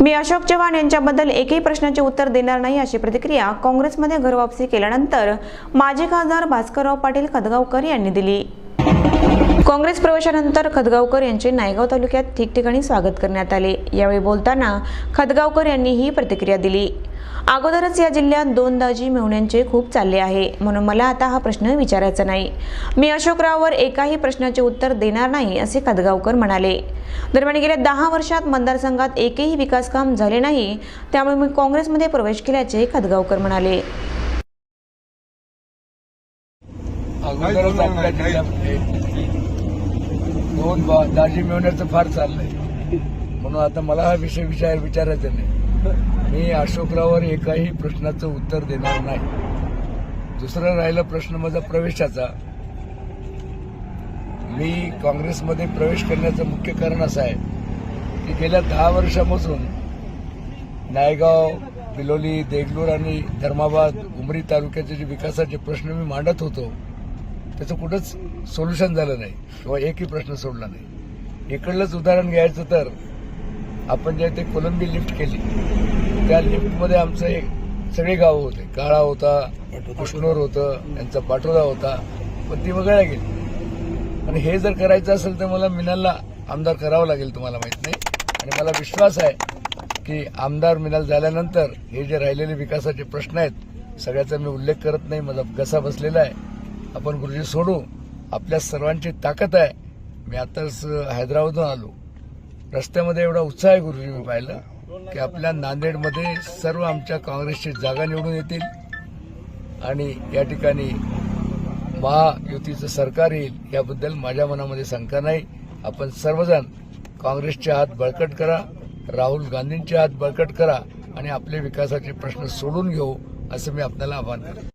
मी अशोक चव्हाण यांच्याबद्दल एकही प्रश्नाचे उत्तर देणार नाही अशी प्रतिक्रिया काँग्रेसमध्ये घरवापसी केल्यानंतर माजी खासदार भास्करराव पाटील खदगावकर यांनी दिली. काँग्रेस प्रवेशानंतर खदगावकर यांचे नायगाव तालुक्यात ठिकठिकाणी स्वागत करण्यात आले. यावेळी बोलताना खदगावकर यांनी ही प्रतिक्रिया दिली. अगोदरच या जिल्ह्यात दोन दाजी मेहुण्यांचे खूप चालले आहे. म्हणून मला आता हा प्रश्न विचारायचा नाही. मी अशोकराववर एकाही प्रश्नाचे उत्तर देणार नाही असे कदगावकर म्हणाले. दरम्यान गेल्या दहा वर्षात मतदारसंघात एकही विकास काम झाले नाही त्यामुळे मी काँग्रेसमध्ये प्रवेश केल्याचे खदगावकर म्हणाले. दोन दाजी मिळवण्याचं फार चाललंय. म्हणून आता मला हा विषय विचार विचारायचा नाही. मी अशोकरावर एकाही प्रश्नाचं उत्तर देणार नाही. दुसरा राहिला प्रश्न माझा प्रवेशाचा. मी काँग्रेसमध्ये प्रवेश करण्याचं मुख्य कारण असं आहे की गेल्या दहा वर्षापासून नायगाव बिलोली देगलूर आणि धर्माबाद उमरी तालुक्याचे जे विकासाचे प्रश्न मी मांडत होतो त्याचं कुठंच सोल्युशन झालं नाही किंवा एकही प्रश्न सोडला नाही. इकडलंच उदाहरण घ्यायचं तर आपण जे ते कोलंबी लिफ्ट केली त्या लिफ्टमध्ये आमचं एक सगळे गावं होते. काळा होता कृष्णोर होतं. यांचा पाटोदा होता. पण ती वगळल्या गेली. आणि हे जर करायचं असेल तर मला मिनालला आमदार करावं लागेल तुम्हाला माहीत नाही. आणि मला विश्वास आहे की आमदार मिनाल झाल्यानंतर हे जे राहिलेले विकासाचे प्रश्न आहेत सगळ्याचा मी उल्लेख करत नाही. माझा घसा बसलेला आहे. आपण गुरुजी सोडू. आपल्या सर्वांची ताकद आहे. मी आताच हैदराबादहून आलो. रस्त्यामध्ये एवढा उत्साह आहे गुरुजी मी पाहिलं की आपल्या नांदेडमध्ये सर्व आमच्या काँग्रेसची जागा निवडून येतील. आणि या ठिकाणी महायुतीचं सरकार येईल याबद्दल माझ्या मनामध्ये शंका नाही. आपण सर्वजण काँग्रेसचे हात बळकट करा राहुल गांधींचे हात बळकट करा आणि आपले विकासाचे प्रश्न सोडून घेऊ असं मी आपल्याला आवाहन करतो.